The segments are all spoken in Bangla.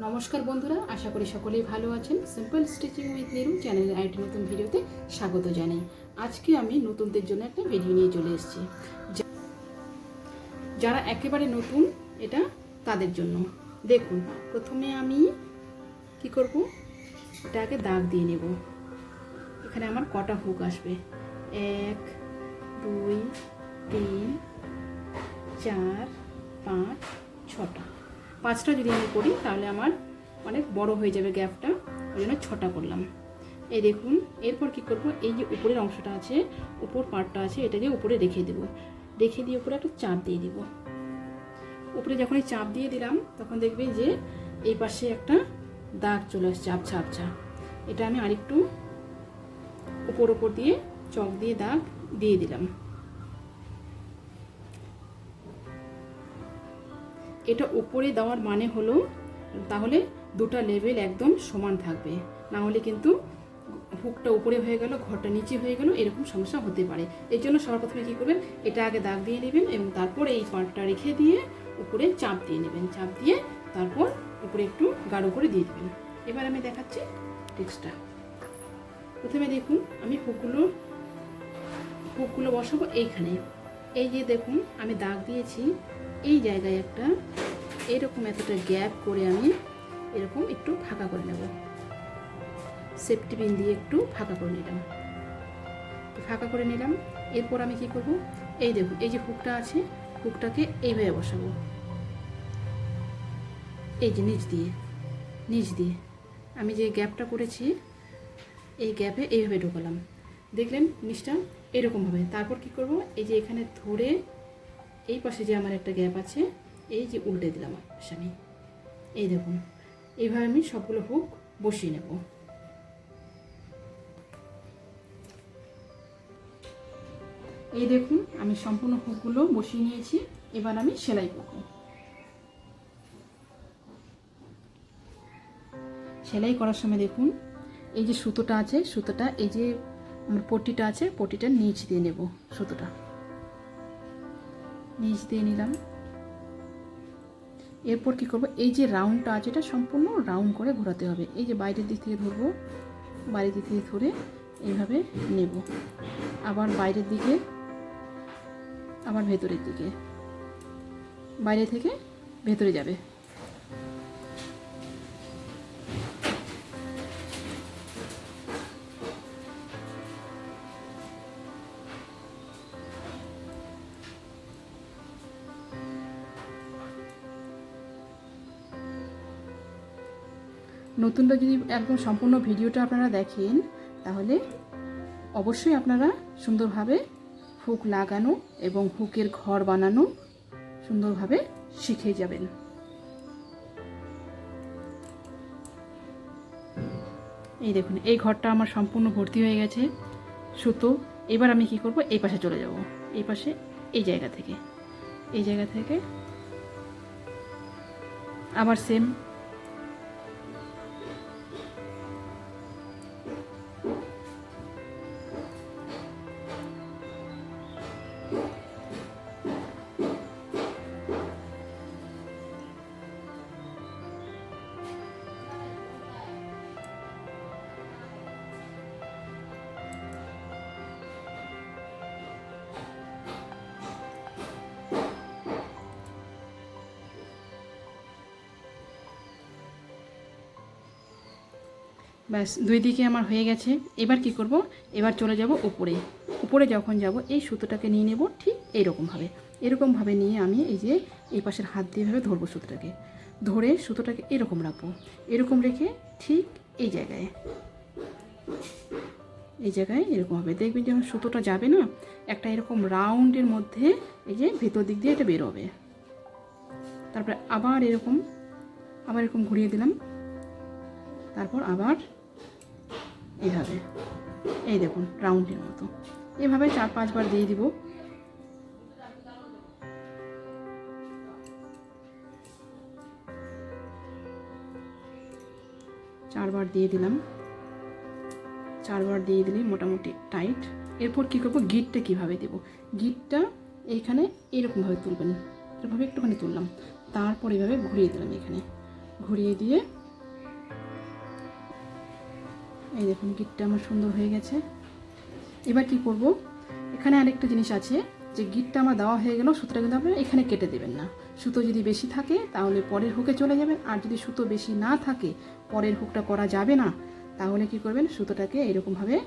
নমস্কার বন্ধুরা, আশা করি সকলেই ভালো আছেন। সিম্পল স্টিচিং উইথ নিরু চ্যানেলের আরেকটি নতুন ভিডিওতে স্বাগত জানাই। আজকে আমি নতুনদের জন্য একটা ভিডিও নিয়ে চলে এসেছি। যারা একেবারে নতুন, এটা তাদের জন্য। দেখুন, প্রথমে আমি কি করব? এটাকে দাগ দিয়ে নেব। এখানে আমার কটা হুক আসবে। এক, দুই, তিন, চার, পাঁচ, ছটা। পাঁচটা যদি আমি করি, তাহলে আমার অনেক বড় হয়ে যাবে গ্যাপটা। ওই জন্য ছটা করলাম। এই দেখুন, এরপর কি করব? এই যে উপরের অংশটা আছে, উপর পার্টটা আছে, এটা দিয়ে উপরে রেখে দেব। রেখে দিয়ে উপরে একটা চাপ দিয়ে দিব। উপরে যখন এই চাপ দিয়ে দিলাম, তখন দেখবে যে এই পাশে একটা দাগ চলে আসছে, আবছা আবছা। এটা আমি আরেকটু উপর উপর দিয়ে, চক দিয়ে দাগ দিয়ে দিলাম। এটা উপরে দেওয়ার মানে হলো তাহলে দুটো লেভেল একদম সমান থাকবে। না হলে কিন্তু হুকটা উপরে হয়ে গেল, ঘরটা নিচে হয়ে গেল, এরকম সমস্যা হতে পারে। এই জন্য সবার প্রথমে কী করবেন, এটা আগে দাগ দিয়ে নেবেন এবং তারপর এই পার্টটা রেখে দিয়ে উপরে চাপ দিয়ে নেবেন। চাপ দিয়ে তারপর উপরে একটু গাঢ় করে দিয়ে দেবেন। এবার আমি দেখাচ্ছি টেক্সটা প্রথমে দেখুন, আমি হুকগুলো হুকগুলো বসাবো এইখানে। এই যে দেখুন, আমি দাগ দিয়েছি। এই জায়গায় একটা এরকম এতটা গ্যাপ করে আমি এরকম একটু ফাঁকা করে নেব। সেফটি পিন দিয়ে একটু ফাঁকা করে নিলাম। ফাঁকা করে নিলাম। এরপর আমি কি করব? এই দেখুন, এই যে হুকটা আছে, হুকটাকে এইভাবে বসাবো। এই যে নিচ দিয়ে নিচ দিয়ে। আমি যে গ্যাপটা করেছি, এই গ্যাপে এইভাবে ঢোকালাম। দেখলেন, নিচটা এরকমভাবে তারপর কি করব? এই যে এখানে ধরে এই পাশে যে আমার একটা গ্যাপ আছে, এই যে উল্টে দিলাম আমি। এই দেখুন, এইভাবে আমি সবগুলো হুক বসিয়ে নেব। এই দেখুন, আমি সম্পূর্ণ হুকগুলো বসিয়ে নিয়েছি, এবার আমি সেলাই করব। সেলাই করার সময় দেখুন, এই যে সুতোটা আছে, সুতোটা, এই যে আমার পটিটা আছে পট্টিটা নিচ দিয়ে নেব সুতোটা। নিচ দিয়ে নিলাম। এরপর কি করব? এই যে রাউন্ডটা আছে, এটা সম্পূর্ণ রাউন্ড করে ঘোরাতে হবে। এই যে বাইরের দিক থেকে ধরবো, বাইরের দিক থেকে ধরে এইভাবে নেব। আবার বাইরের দিকে, আবার ভেতরের দিকে। বাইরে থেকে ভেতরে যাবে। নতুনটা যদি একদম সম্পূর্ণ ভিডিওটা আপনারা দেখেন, তাহলে অবশ্যই আপনারা সুন্দরভাবে হুক লাগানো এবং হুকের ঘর বানানো সুন্দরভাবে শিখে যাবেন। এই দেখুন, এই ঘরটা আমার সম্পূর্ণ ভর্তি হয়ে গেছে, সুতো। এবার আমি কি করব? এই পাশে চলে যাব। এই পাশে, এই জায়গা থেকে। এই জায়গা থেকে আবার সেম ব্যাস দুই দিকে আমার হয়ে গেছে। এবার কি করব? এবার চলে যাব উপরে। উপরে যখন যাব, এই সুতোটাকে নিয়ে নেব ঠিক এইরকমভাবে। এরকমভাবে নিয়ে আমি এই যে এই পাশের হাত দিয়ে ভাবে ধরবো সুতোটাকে। ধরে সুতোটাকে এরকম রাখব। এরকম রেখে ঠিক এই জায়গায়। এই জায়গায় এরকম হবে দেখবেন যখন সুতোটা যাবে না, একটা এরকম রাউন্ডের মধ্যে এই যে ভেতর দিক দিয়ে এটা বেরোবে। তারপরে আবার এরকম আবার এরকম ঘুরিয়ে দিলাম। তারপর আবার এইভাবে এই দেখুন, রাউন্ডের মতো। এভাবে চার পাঁচবার দিয়ে দিব। চারবার দিয়ে দিলাম। চারবার দিয়ে দিলে মোটামুটি টাইট। এরপর কী করব? গিটটা কীভাবে দেবো? গিটটা এইখানে এরকমভাবে তুলবেন। এরকমভাবে একটুখানি তুললাম। তারপর এভাবে ঘুরিয়ে দিলাম এখানে। ঘুরিয়ে দিয়ে এই দেখুন গিটটা আমার সুন্দর হয়ে গেছে। এবার কি করব? এখানে আরেকটা জিনিস আছে, যে গিটটা আমার দেওয়া হয়ে গেল, সুতোটা কিন্তু আপনারা এখানে কেটে দেবেন না। সুতো যদি বেশি থাকে, তাহলে পরের হুকে চলে যাবেন, আর যদি সুতো বেশি না থাকে, পরের হুকটা করা যাবে না, তাহলে কি করবেন? সুতোটাকে এরকমভাবে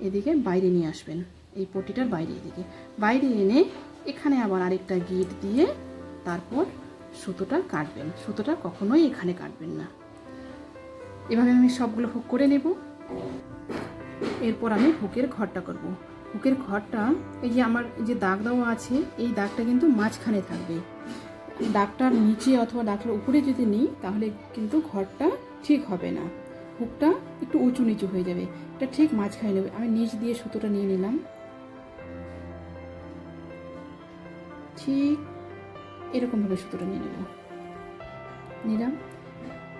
এদিকে বাইরে নিয়ে আসবেন। এই পটিটার বাইরে এদিকে। বাইরে এনে এখানে আবার আরেকটা গিট দিয়ে তারপর সুতোটা কাটবেন। সুতোটা কখনোই এখানে কাটবেন না। এভাবে আমি সবগুলো হুক করে নেব। এরপর আমি হুকের ঘরটা করব। হুকের ঘরটা, এই যে আমার যে দাগ দেওয়া আছে, এই দাগটা কিন্তু মাঝখানে থাকবে। দাগটার নিচে অথবা দাগটার উপরে যদি নিই, তাহলে কিন্তু ঘরটা ঠিক হবে না। হুকটা একটু উঁচু নিচু হয়ে যাবে। এটা ঠিক মাঝখানে নেবে। আমি নিচ দিয়ে সুতোটা নিয়ে নিলাম। ঠিক এরকমভাবে সুতোটা নিয়ে নিলাম। নিলাম।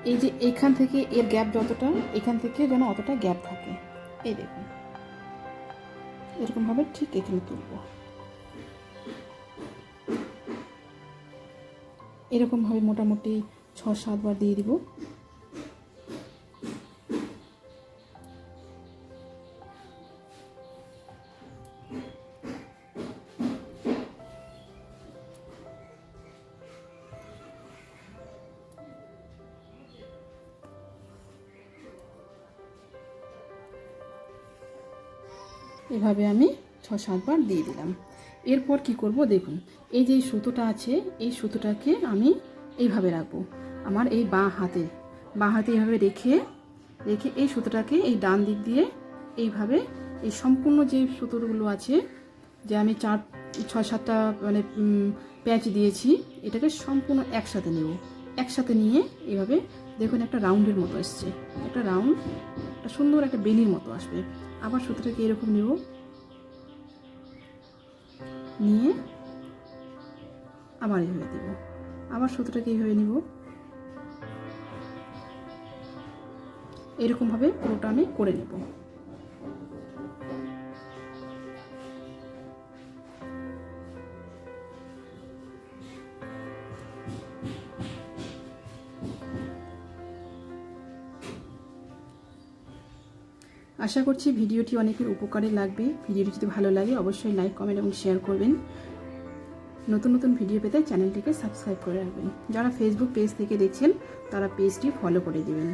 এই যে এখান থেকে এর গ্যাপ যতটা, এখান থেকে যেন অতটা গ্যাপ থাকে। এই দেখুন। এরকমভাবে ঠিক এখানে তুলব। এরকমভাবে মোটামুটি ছ সাতবার দিয়ে দিব। এভাবে আমি ছ সাতবার দিয়ে দিলাম। এরপর কি করব দেখুন, এই যে সুতোটা আছে, এই সুতোটাকে আমি এইভাবে রাখব। আমার এই বাঁ হাতে বাঁ হাতে এইভাবে রেখে রেখে এই সুতোটাকে এই ডান দিক দিয়ে এইভাবে এই সম্পূর্ণ যে সুতোগুলো আছে, যে আমি চার ছয় সাতটা মানে প্যাচ দিয়েছি, এটাকে সম্পূর্ণ একসাথে নেব। একসাথে নিয়ে এইভাবে দেখুন একটা রাউন্ডের মতো আসছে। একটা রাউন্ড, একটা সুন্দর একটা বেনির মতো আসবে। আবার সুতোটাকে এরকম নেব। নিয়ে আবার এইভাবে দেব। আবার সুতোটাকে এইভাবে নেব। এরকমভাবে পুরোটা আমি করে নেব। আশা করছি ভিডিওটি অনেকের উপকারে লাগবে। ভিডিওটি যদি ভালো লাগে, অবশ্যই লাইক কমেন্ট এবং শেয়ার করবেন। নতুন নতুন ভিডিও পেতে চ্যানেলটিকে সাবস্ক্রাইব করে রাখবেন। যারা ফেসবুক পেজ থেকে দেখছেন, তারা পেজটি ফলো করে দেবেন।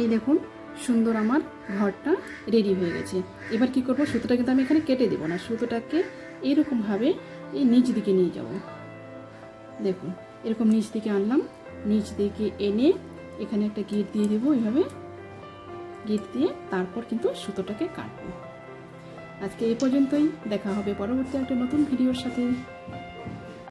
এই দেখুন, সুন্দর আমার ঘরটা রেডি হয়ে গেছে। এবার কি করব? সুতোটা কিন্তু আমি এখানে কেটে দেবো না। সুতোটাকে এরকমভাবে এই নিচ দিকে নিয়ে যাব। দেখুন, এরকম নিচ দিকে আনলাম। নিচ দিকে এনে এখানে একটা গিট দিয়ে দেবো এইভাবে। গিট দিয়ে তারপর কিন্তু সুতোটাকে কাটবো। আজকে এই পর্যন্তই। দেখা হবে পরবর্তী একটা নতুন ভিডিওর সাথে।